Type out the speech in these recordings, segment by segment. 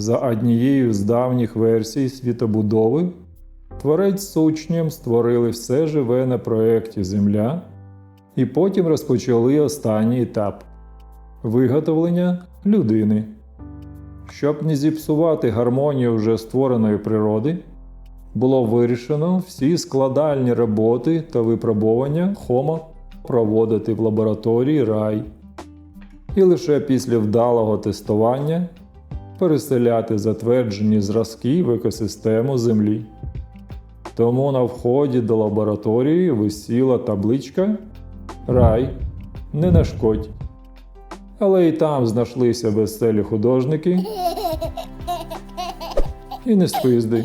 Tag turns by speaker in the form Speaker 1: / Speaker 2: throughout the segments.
Speaker 1: За однією з давніх версій світобудови, творець з учнем створили все живе на проєкті Земля і потім розпочали останній етап виготовлення людини. Щоб не зіпсувати гармонію вже створеної природи, було вирішено всі складальні роботи та випробування Homo проводити в лабораторії рай, і лише після вдалого тестування переселяти затверджені зразки в екосистему Землі. Тому на вході до лабораторії висіла табличка Рай не нашкодь. Але і там знайшлися веселі художники і не спизди.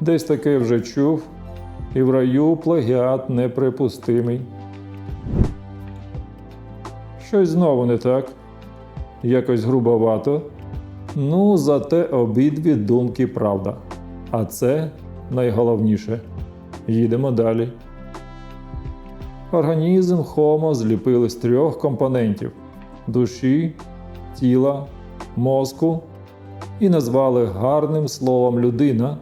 Speaker 1: Десь таке вже чув, і в раю плагіат неприпустимий. Щось знову не так, якось грубовато. Ну, зате обидві думки правда. А це найголовніше. Їдемо далі. Організм Homo зліпили з трьох компонентів душі, тіла, мозку і назвали гарним словом людина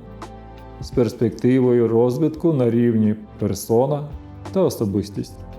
Speaker 1: з перспективою розвитку на рівні персона та особистість.